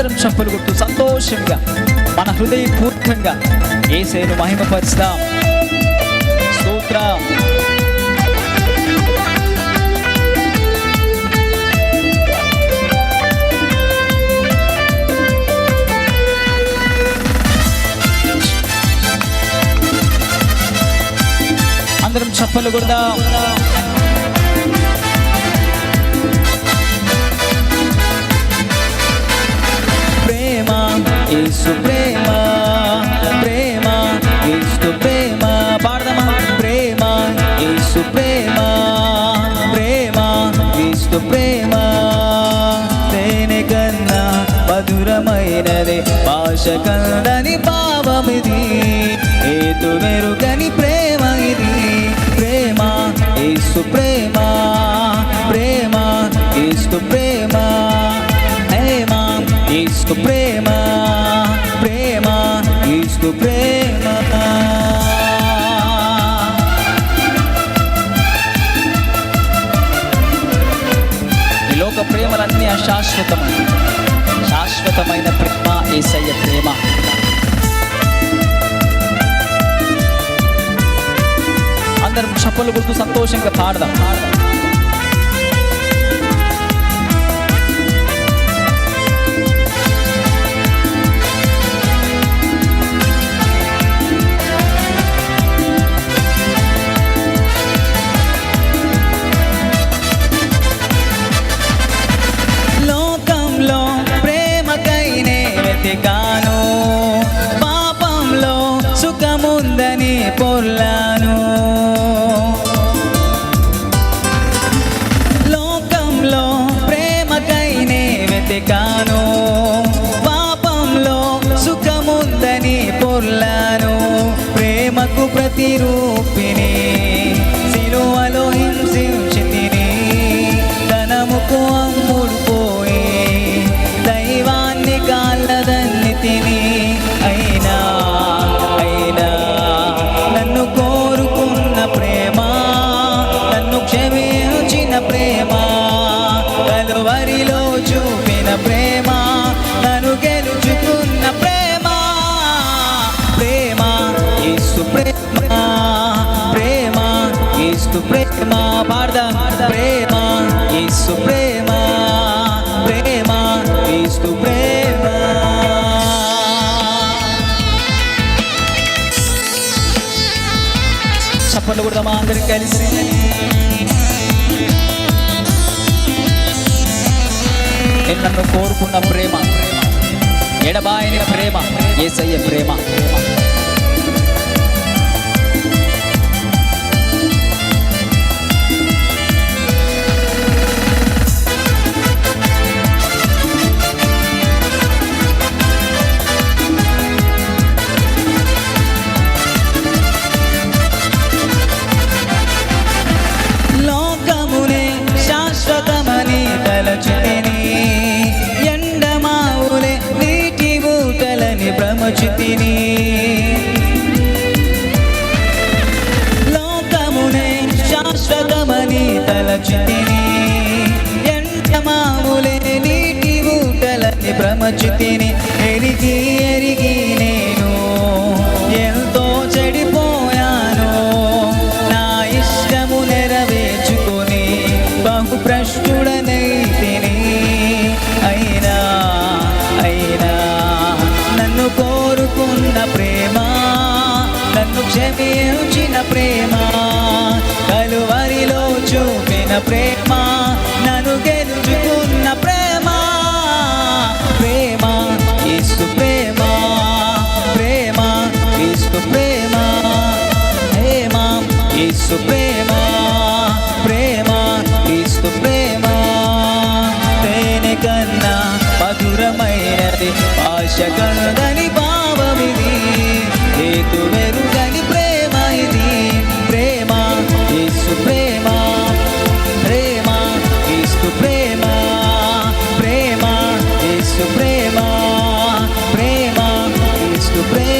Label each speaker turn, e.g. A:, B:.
A: అందరం చప్పలు కొట్టు సంతోషంగా మన హృదయపూర్వకంగా ఏసేను మహిమపరుస్తాం. స్తోత్రం. అందరం చప్పలు కొడదాం. ఏసు ప్రేమ ప్రేమ ఏసు ప్రేమ పాడదామా? ప్రేమ ఏసు ప్రేమ ప్రేమ ఏసు ప్రేమ. తేనె కన్నా మధురమైనది భాష కందని భావమిది. ఏతు మెరుగని ప్రేమ ఇది. ప్రేమ ఏసు ప్రేమ ప్రేమ ఏసు ప్రేమ. ప్రేమ యేసు ప్రేమ ప్రేమ. ఈ ప్రేమలన్నీ అశాశ్వతమైన శాశ్వతమైన ప్రేమ ఏసయ్య ప్రేమ. అందరం చప్పలు గుర్తు సంతోషంగా పాడదాం పాడదాం. തിരൂപ്പി యేసు ప్రేమ పాడదా ప్రేమ యేసు ప్రేమ ప్రేమ యేసు ప్రేమ చప్పట్లు కొడదామా అందరికి కలిసి నేను నన్ను కోరుకున్న ప్రేమ ఎడబాయని ప్రేమ ఏసయ్య ప్రేమ లోకమునే తలచితిని ఎండమావులే నీటి ఊటలని భ్రమచితిని ఎరిగి ఎరిగి నేను ఎంతో చెడిపోయాను. నా ఇష్టము నెరవేర్చుకొని బహు భ్రష్టుడనైతిని అయినా అయినా నన్ను కోరుకున్న ప్రేమ నన్ను క్షమించిన ప్రేమ గెలుచుకున్న ప్రేమ నన్ను గెలుచుకున్న ప్రేమ. ప్రేమ ఇసు ప్రేమ. ప్రేమ ఇసు ప్రేమ. ప్రేమ ఇసు ప్రేమ. ప్రేమ ఇసు ప్రేమ. తేనె కన్నా మధురమైనది ఆశ కందని యేసు ప్రేమ